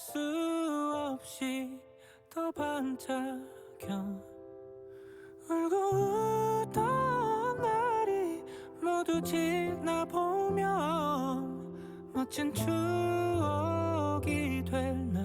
수 없이 더 반짝여. 울고 웃던 날이 모두 지나보면 멋진 추억이 될나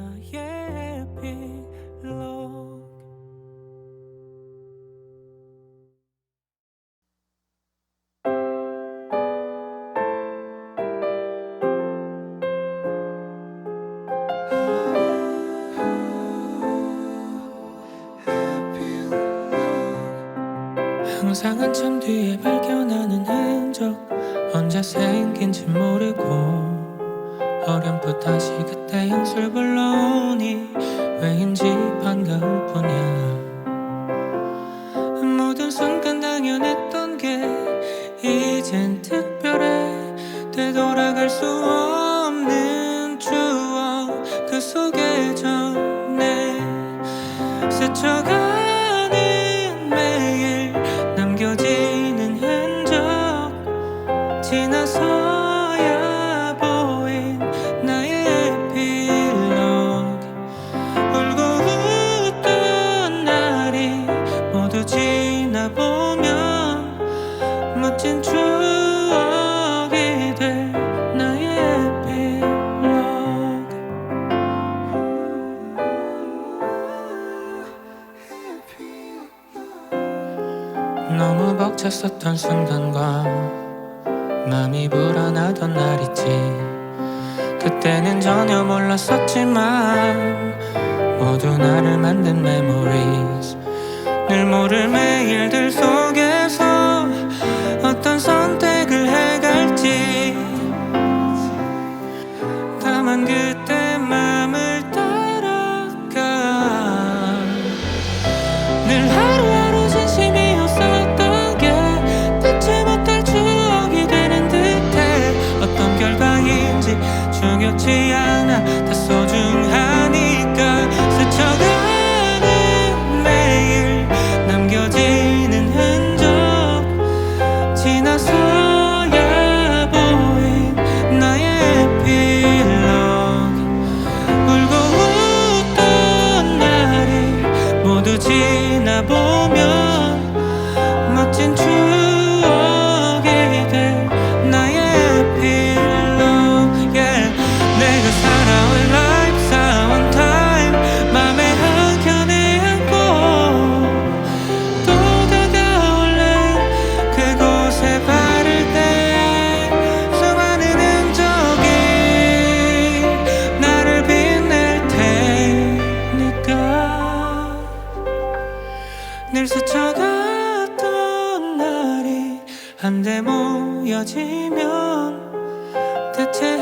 항상 한참 뒤에 발견하는 흔적 언제 생긴지 모르고 어렴풋 다시 그때 향수를 불러오니 왜인지 반가울 뿐이야. 모든 순간 당연했던 게 이젠 특별해 되돌아갈 수 없는 멋진 추억이 될 나의 에필로그 너무 벅찼었던 순간과 마음이 불안하던 날 있지. 그때는 전혀 몰랐었지만 모두 나를 만든 memories. 늘 모를 매일들 늘 하루하루 진심이었었던 게 잊지 못할 추억이 되는 듯해. 어떤 결과인지 중요치 않아 한데 모여지면 대체